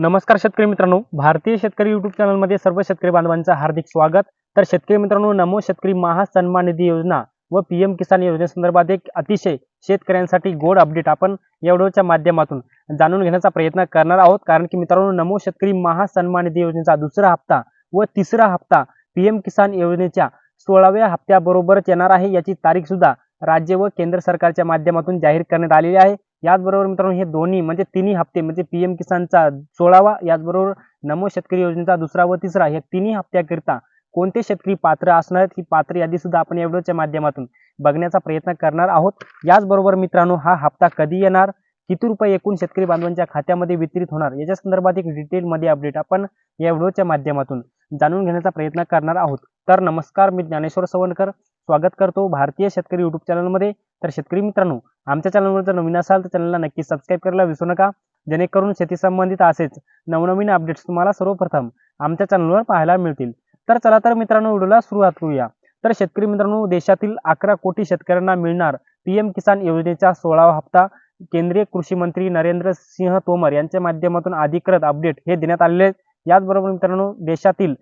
नमस्कार शेतकरी मित्रांनो भारतीय शेतकरी युट्यूब चॅनलमध्ये सर्व शेतकरी बांधवांचं हार्दिक स्वागत. तर शेतकरी मित्रांनो नमो शेतकरी महासन्मान निधी योजना व पी एम किसान योजनेसंदर्भात एक अतिशय शेतकऱ्यांसाठी गोड अपडेट आपण या व्हिडिओच्या माध्यमातून जाणून घेण्याचा प्रयत्न करणार आहोत. कारण की मित्रांनो नमो शेतकरी महासन्मान निधी योजनेचा दुसरा हप्ता व तिसरा हप्ता पी एम किसान योजनेच्या सोळाव्या हप्त्याबरोबरच येणार आहे. याची तारीख सुद्धा राज्य व केंद्र सरकारच्या माध्यमातून जाहीर करण्यात आलेली आहे. याचबरोबर मित्रांनो हे दोन्ही म्हणजे तिन्ही हप्ते म्हणजे पी एम किसानचा सोळावा याचबरोबर नमो शेतकरी योजनेचा दुसरा व तिसरा या तिन्ही हप्त्याकरिता कोणते शेतकरी पात्र असणार आहेत? ही पात्र यादी सुद्धा आपण या व्हिडिओच्या माध्यमातून बघण्याचा प्रयत्न करणार आहोत. याचबरोबर मित्रांनो हा हप्ता कधी येणार? किती रुपये एकूण शेतकरी बांधवांच्या खात्यामध्ये वितरित होणार? याच्या संदर्भात एक डिटेलमध्ये अपडेट आपण या व्हिडिओच्या माध्यमातून जाणून घेण्याचा प्रयत्न करणार आहोत. तर नमस्कार मी ज्ञानेश्वर सवणकर स्वागत करतो भारतीय शेतकरी युट्यूब चॅनलमध्ये तर शेतकरी मित्रांनो आमच्या चॅनलवर जर नवीन असाल तर चॅनलला नक्की सबस्क्राईब करायला विसरू नका. जेणेकरून शेती संबंधित असेच नवनवीन अपडेट्स तुम्हाला सर्वप्रथम आमच्या चॅनलवर पाहायला मिळतील. तर चला तर मित्रांनो व्हिडिओला सुरुवात करूया. तर शेतकरी मित्रांनो देशातील अकरा कोटी शेतकऱ्यांना मिळणार पीएम किसान योजनेचा सोळावा हप्ता केंद्रीय कृषी मंत्री नरेंद्र सिंह तोमर यांच्या माध्यमातून अधिकृत अपडेट हे देण्यात आलेले याचबरोबर मित्रांनो देशातील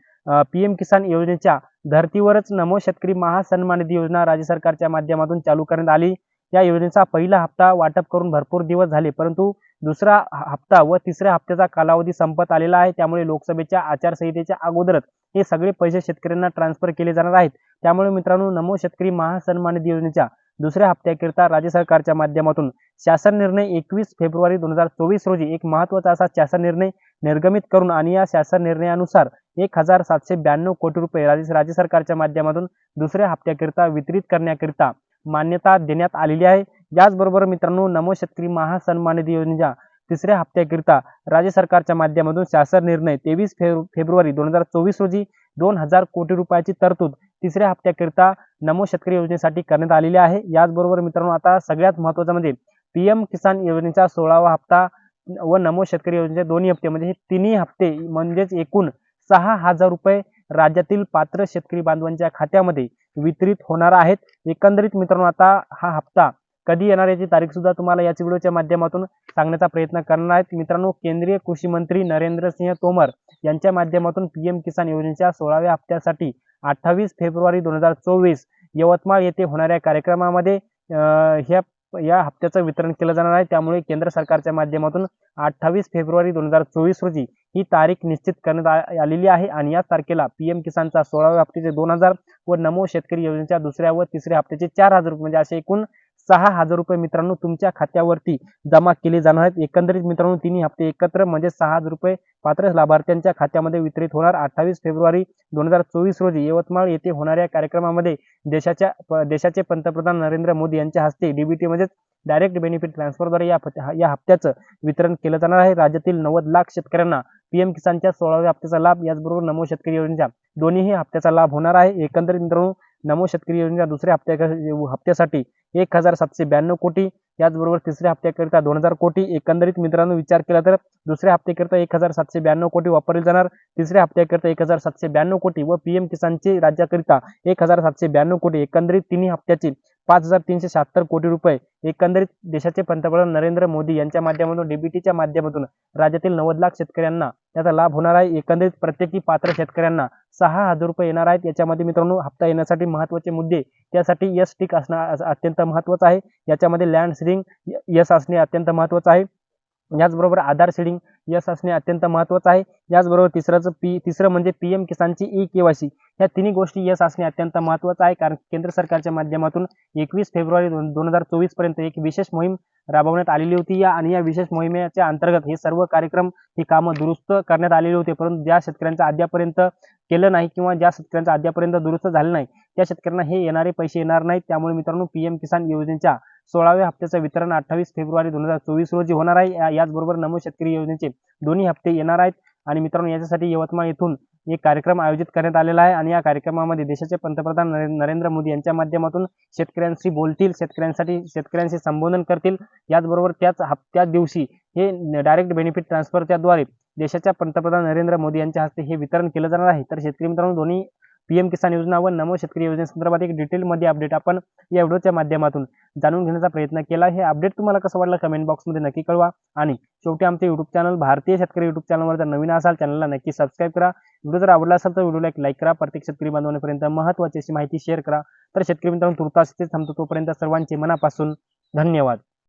पीएम किसान योजनेच्या धर्तीवरच नमो शेतकरी महासन्मान निधी योजना राज्य सरकारच्या माध्यमातून चालू करण्यात आली. या योजनेचा पहिला हप्ता वाटप करून भरपूर दिवस झाले परंतु दुसरा हप्ता व तिसऱ्या हप्त्याचा कालावधी संपत आलेला आहे. त्यामुळे लोकसभेच्या आचारसंहितेच्या अगोदरच हे सगळे पैसे शेतकऱ्यांना ट्रान्सफर केले जाणार आहेत. त्यामुळे मित्रांनो नमो शेतकरी महासन्मान निधी योजनेच्या दुसऱ्या हप्त्याकरिता राज्य सरकारच्या माध्यमातून शासन निर्णय एकवीस फेब्रुवारी दोन हजार चोवीस रोजी एक महत्त्वाचा असा शासन निर्णय निर्गमित करून आणि या शासन निर्णयानुसार एक हजार सातशे ब्याण्णव कोटी रुपये राज्य सरकारच्या माध्यमातून दुसऱ्या हप्त्याकरिता वितरित करण्याकरिता मान्यता देण्यात आलेली आहे. याचबरोबर मित्रांनो नमो शेतकरी महासन्मान निधी योजनेच्या तिसऱ्या हप्त्याकरिता राज्य सरकारच्या माध्यमातून शासन निर्णय तेवीस फेब्रुवारी दोन हजार चोवीस रोजी दोन हजार कोटी रुपयाची तरतूद तिसऱ्या हप्त्याकरिता नमो शेतकरी योजनेसाठी करण्यात आलेली आहे. याचबरोबर मित्रांनो आता सगळ्यात महत्वाचं म्हणजे पीएम किसान योजनेचा सोळावा हप्ता व नमो शेतकरी योजनेचे दोन्ही हप्ते म्हणजे हे तिन्ही हप्ते म्हणजेच एकूण सहा हजार रुपये राज्यातील पात्र शेतकरी बांधवांच्या खात्यामध्ये वितरित होणार आहेत. एकंदरीत मित्रांनो आता हा हप्ता कधी येणार याची तारीख सुद्धा तुम्हाला याच व्हिडिओच्या माध्यमातून सांगण्याचा प्रयत्न करणार आहेत. मित्रांनो केंद्रीय कृषी मंत्री नरेंद्र सिंह तोमर यांच्या माध्यमातून पीएम किसान योजनेच्या सोळाव्या हप्त्यासाठी अठ्ठावीस फेब्रुवारी दोन हजार चोवीस यवतमाळ येथे होणाऱ्या कार्यक्रमामध्ये ह्या या हप्त्याचं वितरण केलं जाणार आहे. त्यामुळे केंद्र सरकारच्या माध्यमातून अठ्ठावीस फेब्रुवारी दोन हजार चोवीस रोजी ही तारीख निश्चित करण्यात आलेली आहे आणि याच तारखेला पीएम किसानचा सोळाव्या हप्त्याचे दोन हजार व नमो शेतकरी योजनेच्या दुसऱ्या व तिसऱ्या हप्त्याचे चार हजार रुपये म्हणजे असे एकूण सहा हजार रुपये मित्रांनो तुमच्या खात्यावरती जमा केले जाणार आहेत. एकंदरीत मित्रांनो तिन्ही हप्ते एकत्र म्हणजे सहा हजार रुपये पात्र लाभार्थ्यांच्या खात्यामध्ये वितरित होणार. अठ्ठावीस फेब्रुवारी दोन हजार चोवीस रोजी यवतमाळ येथे होणाऱ्या कार्यक्रमामध्ये देशाच्या देशाचे पंतप्रधान नरेंद्र मोदी यांच्या हस्ते डीबीटी म्हणजेच डायरेक्ट बेनिफिट ट्रान्सफरद्वारे या या हप्त्याचं वितरण केलं जाणार आहे. राज्यातील नव्वद लाख शेतकऱ्यांना पीएम किसानच्या सोळाव्या हप्त्याचा लाभ याचबरोबर नमो शेतकरी योजनेच्या दोन्ही हप्त्याचा लाभ होणार आहे. एकंदरीत मित्रांनो नमो शेतकरी योजनेच्या दुसऱ्या हप्त्या हप्त्यासाठी एक हजार सातशे ब्याण्णव कोटी याचबरोबर तिसऱ्या हप्त्याकरिता दोन हजार कोटी. एकंदरीत मित्रांनो विचार केला तर दुसऱ्या हप्त्याकरिता एक हजार सातशे ब्याण्णव कोटी वापरले जाणार. तिसऱ्या हप्त्याकरिता एक हजार सातशे ब्याण्णव कोटी व पीएम किसानचे राज्याकरिता एक हजार सातशे ब्याण्णव कोटी. एकंदरीत तिन्ही हप्त्याची पाच हजार तीनशे शहात्तर कोटी रुपये एकंदरीत देशाचे पंतप्रधान नरेंद्र मोदी यांच्या माध्यमातून डीबीटीच्या माध्यमातून राज्यातील नव्वद लाख शेतकऱ्यांना त्याचा लाभ होणार आहे. एकंदरीत प्रत्येकी पात्र शेतकऱ्यांना सहा हजार रुपये येणार आहेत. याच्यामध्ये मित्रांनो हप्ता येण्यासाठी महत्त्वाचे मुद्दे त्यासाठी यस टिक असणं अत्यंत महत्वाचं आहे. याच्यामध्ये लँड सिडिंग यस असणे अत्यंत महत्वाचं आहे. याचबरोबर आधार सिडिंग यस असणे अत्यंत महत्वाचं आहे. याचबरोबर तिसरंच पी तिसरं म्हणजे पी एम किसानची ई केवायसी या तिन्ही गोष्टी यस असणे अत्यंत महत्वाचं आहे कारण केंद्र सरकारच्या माध्यमातून एकवीस फेब्रुवारी दोन दोन हजार चोवीसपर्यंत एक विशेष मोहीम राबवण्यात आलेली होती. या आणि या विशेष मोहिमेच्या अंतर्गत हे सर्व कार्यक्रम ही कामं दुरुस्त करण्यात आलेली होते. परंतु ज्या शेतकऱ्यांचं अद्यापर्यंत केलं नाही किंवा ज्या शेतकऱ्यांचं अद्यापर्यंत दुरुस्त झालं नाही त्या शेतकऱ्यांना हे येणारे पैसे येणार नाहीत. त्यामुळे मित्रांनो पीएम किसान योजनेच्या सोळाव्या हप्त्याचं वितरण अठ्ठावीस फेब्रुवारी दोन हजार चोवीस रोजी होणार आहे. याचबरोबर नमो शेतकरी योजनेचे दोन्ही हप्ते येणार आहेत. आणि मित्रांनो याच्यासाठी यवतमाळ येथून एक कार्यक्रम आयोजित करण्यात आलेला आहे. आणि या कार्यक्रमामध्ये देशाचे पंतप्रधान नरेंद्र मोदी यांच्या माध्यमातून शेतकऱ्यांशी बोलतील शेतकऱ्यांसाठी शेतकऱ्यांशी संबोधन करतील. याचबरोबर त्याच हप्त्या दिवशी हे डायरेक्ट बेनिफिट ट्रान्सफरच्या द्वारे देशाच्या पंतप्रधान नरेंद्र मोदी यांच्या हस्ते हे वितरण केलं जाणार आहे. तर शेतकरी मित्रांनो दोन्ही पीएम किसान योजना व नमो शेतकरी योजनेसंदर्भात एक डिटेलमध्ये अपडेट आपण या व्हिडिओच्या माध्यमातून जाणून घेण्याचा प्रयत्न केला. हे अपडेट तुम्हाला कसं वाटलं कमेंट बॉक्समध्ये नक्की कळवा. आणि शेवटी आमचे युट्यूब चॅनल भारतीय शेतकरी युट्यूब चॅनलवर जर नवीन असाल चॅनलला नक्की सबस्क्राईब करा. व्हिडिओ जर आवडला असेल तर व्हिडिओला एक लाईक करा. प्रत्येक शेतकरी बांधवांपर्यंत महत्त्वाची अशी माहिती शेअर करा. तर शेतकरी मित्रांनो तुर्तास थांबतो तोपर्यंत सर्वांचे मनापासून धन्यवाद.